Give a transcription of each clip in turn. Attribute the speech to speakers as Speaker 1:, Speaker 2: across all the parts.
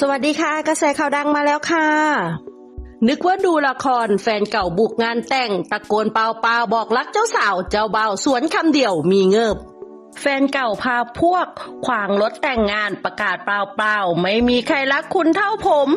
Speaker 1: สวัสดีค่ะ กระแสข่าวดังมาแล้วค่ะ นึกว่าดูละครแฟนเก่าบุกงานแต่ง ตะโกนเปล่าเปล่าๆบอกรักเจ้าสาวเจ้าเบาวสวนคำเดียวมีเงิบ แฟนเก่าพาพวก ขวางรถแต่งงานประกาศเปล่าๆ ไม่มีใครรักคุณเท่าผม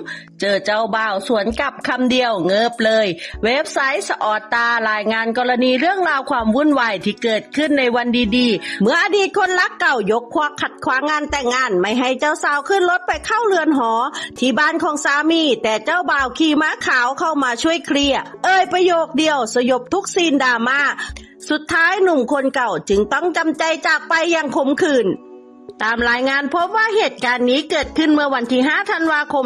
Speaker 1: เจอเจ้าบ่าวสวนกลับคำเดียวเงิบเลย เว็บไซต์สออตารายงานกรณีเรื่องราวความวุ่นวายที่เกิดขึ้นในวันดีๆ เมื่ออดีตคนรักเก่ายกควักขัดขวางงานแต่งงาน ไม่ให้เจ้าสาวขึ้นรถไปเข้าเรือนหอ ที่บ้านของสามี แต่เจ้าบ่าวขี่ม้าขาวเข้ามาช่วยเคลียร์เอ่ยประโยคเดียวสยบทุกซีนดราม่า สุดท้ายหนุ่มคนเก่าจึงต้องจำใจจากไปอย่างขมขื่น ตามรายงานพบว่าเหตุการณ์นี้เกิดขึ้นเมื่อวันที่ 5 ธันวาคม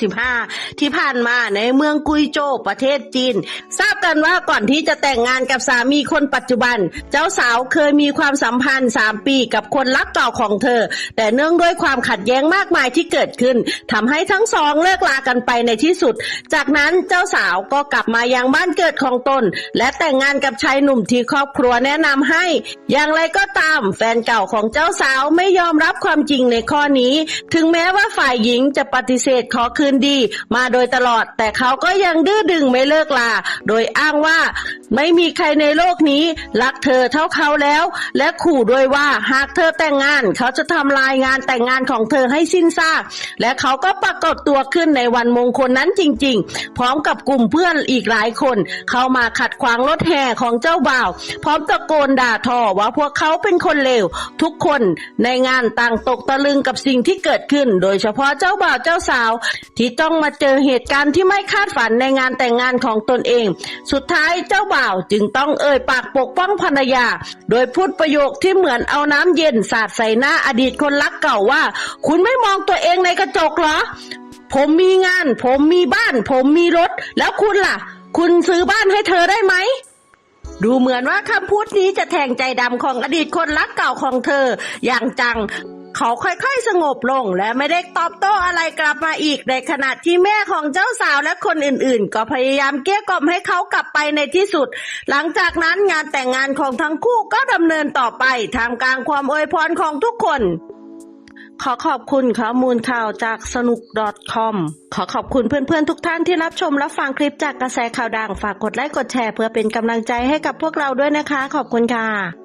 Speaker 1: 2565 ที่ผ่านมาในเมืองกุยโจวประเทศจีน ทราบกันว่าก่อนที่จะแต่งงานกับสามีคนปัจจุบัน เจ้าสาวเคยมีความสัมพันธ์ 3 ปีกับคนรักเก่าของเธอ แต่เนื่องด้วยความขัดแย้งมากมายที่เกิดขึ้นทำให้ทั้งสองเลิกลากันไปในที่สุด จากนั้นเจ้าสาวก็กลับมายังบ้านเกิดของตน และแต่งงานกับชายหนุ่มที่ครอบครัวแนะนำให้ อย่างไรก็ตามแฟนเก่าของเจ้าสาวาวไม่ยอมรับความจริงในข้อนี้ ถึงแม้ว่าฝ่ายหญิงจะปฏิเสธขอคืนดี มาโดยตลอด แต่เขาก็ยังดื้อดึงไม่เลิกลา โดยอ้างว่าไม่มีใครในโลกนี้ รักเธอเท่าเขาแล้ว และขู่ด้วยว่าหากเธอแต่งงาน เขาจะทำลายงานแต่งงานของเธอให้สิ้นซากและเขาก็ปรากฏตัวขึ้นในวันมงคลนั้นจริง ๆ พร้อมกับกลุ่มเพื่อนอีกหลายคน เข้ามาขัดขวางรถแห่ของเจ้าบ่าว พร้อมตะโกนด่าทอว่าพวกเขาเป็นคนเลวทุกคนในงานต่างตกตะลึงกับสิ่งที่เกิดขึ้น โดยเฉพาะเจ้าบ่าวเจ้าสาว ที่ต้องมาเจอเหตุการณ์ที่ไม่คาดฝันในงานแต่งงานของตนเอง สุดท้ายเจ้าบ่าวจึงต้องเอ่ยปากปกป้องภรรยา โดยพูดประโยคที่เหมือนเอาน้ำเย็นสาดใส่หน้าอดีตคนรักเก่าว่า คุณไม่มองตัวเองในกระจกเหรอ ผมมีงาน ผมมีบ้าน ผมมีรถ แล้วคุณล่ะ คุณซื้อบ้านให้เธอได้ไหม ดูเหมือนว่าคำพูดนี้จะแทงใจดำของอดีตคนรักเก่าของเธอ อย่างจัง เขาค่อยๆสงบลงและไม่ได้ตอบโต้อะไรกลับมาอีก ในขณะที่แม่ของเจ้าสาวและคนอื่นๆ ก็พยายามเกลี้ยกล่อมให้เขากลับไปในที่สุด หลังจากนั้นงานแต่งงานของทั้งคู่ก็ดำเนินต่อไปท่ามกลางความอวยพรของทุกคน ขอขอบคุณข้อมูลข่าวจากสนุก .com ขอขอบคุณเพื่อนๆทุกท่านที่รับชมรับฟังคลิปจากกระแสข่าวดัง ฝากกดไลค์กดแชร์เพื่อเป็นกำลังใจให้กับพวกเราด้วยนะคะ ขอบคุณค่ะ